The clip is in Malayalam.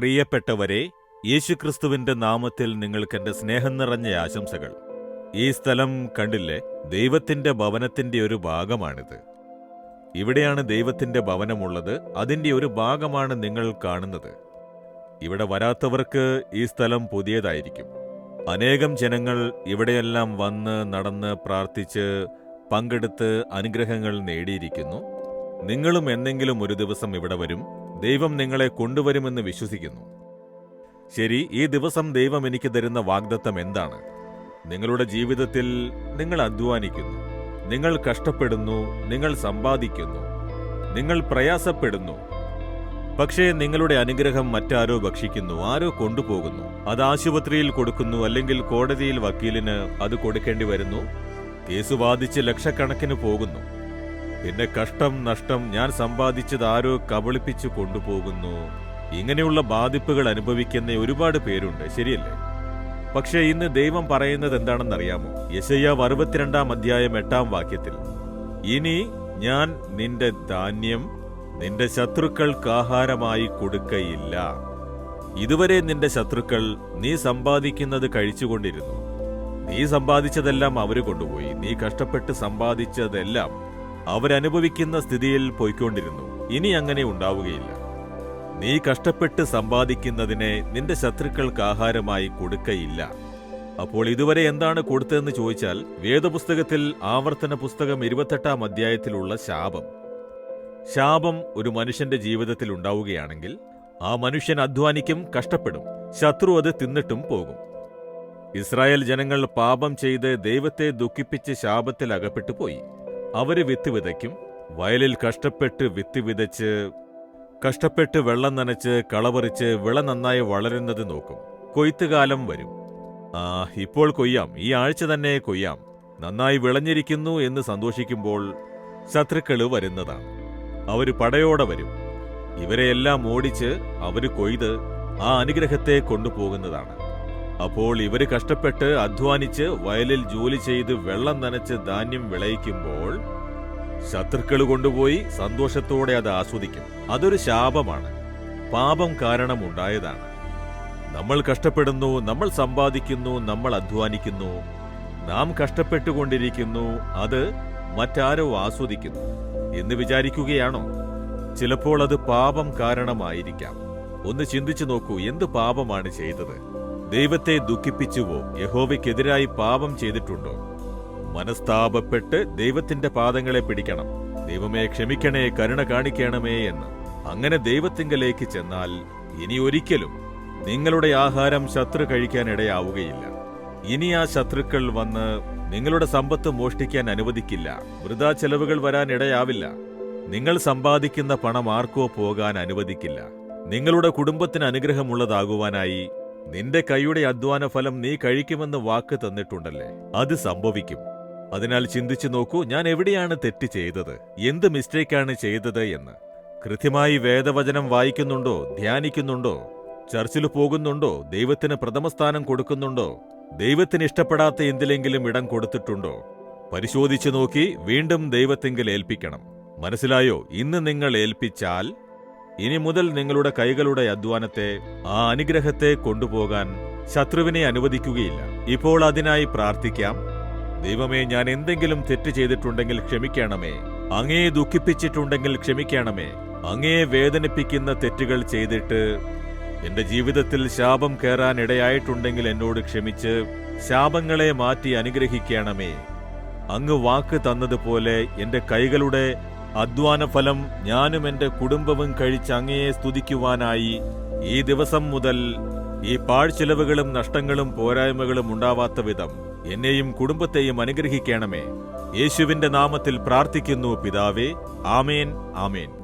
പ്രിയപ്പെട്ടവരെ യേശുക്രിസ്തുവിന്റെ നാമത്തിൽ നിങ്ങൾക്കെന്റെ സ്നേഹം നിറഞ്ഞ ആശംസകൾ. ഈ സ്ഥലം കണ്ടില്ലേ? ദൈവത്തിന്റെ ഭവനത്തിന്റെ ഒരു ഭാഗമാണിത്. ഇവിടെയാണ് ദൈവത്തിന്റെ ഭവനമുള്ളത്. അതിന്റെ ഒരു ഭാഗമാണ് നിങ്ങൾ കാണുന്നത്. ഇവിടെ വരാത്തവർക്ക് ഈ സ്ഥലം പുതിയതായിരിക്കും. അനേകം ജനങ്ങൾ ഇവിടെയെല്ലാം വന്ന് നടന്ന് പ്രാർത്ഥിച്ച് പങ്കെടുത്ത് അനുഗ്രഹങ്ങൾ നേടിയിരിക്കുന്നു. നിങ്ങളും എന്നെങ്കിലും ഒരു ദിവസം ഇവിടെ വരും. ദൈവം നിങ്ങളെ കൊണ്ടുവരുമെന്ന് വിശ്വസിക്കുന്നു. ശരി ഈ ദിവസം ദൈവം എനിക്ക് തരുന്ന വാഗ്ദത്തം എന്താണ്? നിങ്ങളുടെ ജീവിതത്തിൽ നിങ്ങൾ അധ്വാനിക്കുന്നു. നിങ്ങൾ കഷ്ടപ്പെടുന്നു നിങ്ങൾ സമ്പാദിക്കുന്നു. നിങ്ങൾ പ്രയാസപ്പെടുന്നു. പക്ഷേ നിങ്ങളുടെ അനുഗ്രഹം മറ്റാരോ ഭക്ഷിക്കുന്നു ആരോ കൊണ്ടുപോകുന്നു. അത് ആശുപത്രിയിൽ കൊടുക്കുന്നു അല്ലെങ്കിൽ കോടതിയിൽ വക്കീലിന് അത് കൊടുക്കേണ്ടി വരുന്നു. കേസ് വാദിച്ച് ലക്ഷക്കണക്കിന് പോകുന്നു. പിന്നെ കഷ്ടം നഷ്ടം ഞാൻ സമ്പാദിച്ചത് ആരോ കബളിപ്പിച്ചു കൊണ്ടുപോകുന്നു. ഇങ്ങനെയുള്ള ബാധിപ്പുകൾ അനുഭവിക്കുന്ന ഒരുപാട് പേരുണ്ട് ശരിയല്ലേ? പക്ഷേ ഇന്ന് ദൈവം പറയുന്നത് എന്താണെന്നറിയാമോ? യശയ്യാവ് അറുപത്തിരണ്ടാം അധ്യായം എട്ടാം വാക്യത്തിൽ ഇനി ഞാൻ നിന്റെ ധാന്യം നിന്റെ ശത്രുക്കൾക്ക് ആഹാരമായി കൊടുക്കയില്ല. ഇതുവരെ നിന്റെ ശത്രുക്കൾ നീ സമ്പാദിക്കുന്നത് കഴിച്ചുകൊണ്ടിരുന്നു. നീ സമ്പാദിച്ചതെല്ലാം അവർ കൊണ്ടുപോയി. നീ കഷ്ടപ്പെട്ട് സമ്പാദിച്ചതെല്ലാം അവരനുഭവിക്കുന്ന സ്ഥിതിയിൽ പോയിക്കൊണ്ടിരുന്നു. ഇനി അങ്ങനെ ഉണ്ടാവുകയില്ല. നീ കഷ്ടപ്പെട്ട് സമ്പാദിക്കുന്നതിനെ നിന്റെ ശത്രുക്കൾക്ക് ആഹാരമായി കൊടുക്കയില്ല. അപ്പോൾ ഇതുവരെ എന്താണ് കൊടുത്തതെന്ന് ചോദിച്ചാൽ വേദപുസ്തകത്തിൽ ആവർത്തന പുസ്തകം ഇരുപത്തെട്ടാം അധ്യായത്തിലുള്ള ശാപം. ശാപം ഒരു മനുഷ്യന്റെ ജീവിതത്തിൽ ഉണ്ടാവുകയാണെങ്കിൽ ആ മനുഷ്യൻ അധ്വാനിക്കും കഷ്ടപ്പെടും. ശത്രു അത് തിന്നിട്ടും പോകും. ഇസ്രായേൽ ജനങ്ങൾ പാപം ചെയ്ത് ദൈവത്തെ ദുഃഖിപ്പിച്ച് ശാപത്തിൽ അകപ്പെട്ടു പോയി അവർ വിത്ത് വിതയ്ക്കും. വയലിൽ കഷ്ടപ്പെട്ട് വിത്ത് വിതച്ച് കഷ്ടപ്പെട്ട് വെള്ളം നനച്ച് കളപറിച്ച് വിള നന്നായി വളരുന്നത് നോക്കും. കൊയ്ത്തുകാലം വരും. ആ ഇപ്പോൾ കൊയ്യാം. ഈ ആഴ്ച തന്നെ കൊയ്യാം. നന്നായി വിളഞ്ഞിരിക്കുന്നു എന്ന് സന്തോഷിക്കുമ്പോൾ ശത്രുക്കൾ വരുന്നതാണ്. അവർ പടയോടെ വരും. ഇവരെയെല്ലാം ഓടിച്ച് അവർ കൊയ്ത് ആ അനുഗ്രഹത്തെ കൊണ്ടുപോകുന്നതാണ്. അപ്പോൾ ഇവർ കഷ്ടപ്പെട്ട് അധ്വാനിച്ച് വയലിൽ ജോലി ചെയ്ത് വെള്ളം നനച്ച് ധാന്യം വിളയിക്കുമ്പോൾ ശത്രുക്കൾ കൊണ്ടുപോയി സന്തോഷത്തോടെ അത് ആസ്വദിക്കും. അതൊരു ശാപമാണ്. പാപം കാരണം ഉണ്ടായതാണ്. നമ്മൾ കഷ്ടപ്പെടുന്നു നമ്മൾ സമ്പാദിക്കുന്നു നമ്മൾ അധ്വാനിക്കുന്നു. നാം കഷ്ടപ്പെട്ടുകൊണ്ടിരിക്കുന്നു അത് മറ്റാരോ ആസ്വദിക്കുന്നു എന്ന് വിചാരിക്കുകയാണോ? ചിലപ്പോൾ അത് പാപം കാരണമായിരിക്കാം. ഒന്ന് ചിന്തിച്ചു നോക്കൂ എന്ത് പാപമാണ് ചെയ്തത്? ദൈവത്തെ ദുഃഖിപ്പിച്ചുവോ യഹോവയ്ക്കെതിരായി പാപം ചെയ്തിട്ടുണ്ടോ? മനസ്താപപ്പെട്ട് ദൈവത്തിന്റെ പാദങ്ങളെ പിടിക്കണം. ദൈവമേ ക്ഷമിക്കണേ കരുണ കാണിക്കണമേ എന്ന്. അങ്ങനെ ദൈവത്തിങ്കലേക്ക് ചെന്നാൽ ഇനി ഒരിക്കലും നിങ്ങളുടെ ആഹാരം ശത്രു കഴിക്കാനിടയാവുകയില്ല ഇനി ആ ശത്രുക്കൾ വന്ന് നിങ്ങളുടെ സമ്പത്ത് മോഷ്ടിക്കാൻ അനുവദിക്കില്ല. വൃതാ ചെലവുകൾ വരാനിടയാവില്ല നിങ്ങൾ സമ്പാദിക്കുന്ന പണം ആർക്കോ പോകാൻ അനുവദിക്കില്ല. നിങ്ങളുടെ കുടുംബത്തിന് അനുഗ്രഹമുള്ളതാകുവാനായി നിന്റെ കൈയുടെ അധ്വാന ഫലം നീ കഴിക്കുമെന്ന് വാക്ക് തന്നിട്ടുണ്ടല്ലേ? അത് സംഭവിക്കും. അതിനാൽ ചിന്തിച്ചു നോക്കൂ ഞാൻ എവിടെയാണ് തെറ്റ് ചെയ്തത്? എന്ത് മിസ്റ്റേക്കാണ് ചെയ്തത് എന്ന്. കൃത്യമായി വേദവചനം വായിക്കുന്നുണ്ടോ? ധ്യാനിക്കുന്നുണ്ടോ? ചർച്ചിൽ പോകുന്നുണ്ടോ? ദൈവത്തിന് പ്രഥമസ്ഥാനം കൊടുക്കുന്നുണ്ടോ? ദൈവത്തിന് ഇഷ്ടപ്പെടാത്ത എന്തിലെങ്കിലും ഇടം കൊടുത്തിട്ടുണ്ടോ? പരിശോധിച്ചു നോക്കി വീണ്ടും ദൈവത്തെങ്കിൽ ഏൽപ്പിക്കണം. മനസ്സിലായോ? ഇന്ന് നിങ്ങൾ ഏൽപ്പിച്ചാൽ ഇനി മുതൽ നിങ്ങളുടെ കൈകളുടെ അധ്വാനത്തെ ആ അനുഗ്രഹത്തെ കൊണ്ടുപോകാൻ ശത്രുവിനെ അനുവദിക്കുകയില്ല. ഇപ്പോൾ അതിനായി പ്രാർത്ഥിക്കാം. ദൈവമേ ഞാൻ എന്തെങ്കിലും തെറ്റ് ചെയ്തിട്ടുണ്ടെങ്കിൽ ക്ഷമിക്കണമേ. അങ്ങയെ ദുഃഖിപ്പിച്ചിട്ടുണ്ടെങ്കിൽ ക്ഷമിക്കണമേ. അങ്ങയെ വേദനിപ്പിക്കുന്ന തെറ്റുകൾ ചെയ്തിട്ട് എന്റെ ജീവിതത്തിൽ ശാപം കയറാൻ ഇടയായിട്ടുണ്ടെങ്കിൽ എന്നോട് ക്ഷമിച്ച് ശാപങ്ങളെ മാറ്റി അനുഗ്രഹിക്കണമേ. അങ്ങ് വാക്ക് തന്നതുപോലെ എന്റെ കൈകളുടെ അധ്വാന ഫലം ഞാനും എന്റെ കുടുംബവും കഴിച്ച് അങ്ങയെ സ്തുതിക്കുവാനായി ഈ ദിവസം മുതൽ ഈ പാഴ്ചെലവുകളും നഷ്ടങ്ങളും പോരായ്മകളും ഉണ്ടാവാത്ത വിധം എന്നെയും കുടുംബത്തെയും അനുഗ്രഹിക്കണമേ. യേശുവിന്റെ നാമത്തിൽ പ്രാർത്ഥിക്കുന്നു പിതാവേ. ആമേൻ ആമേൻ.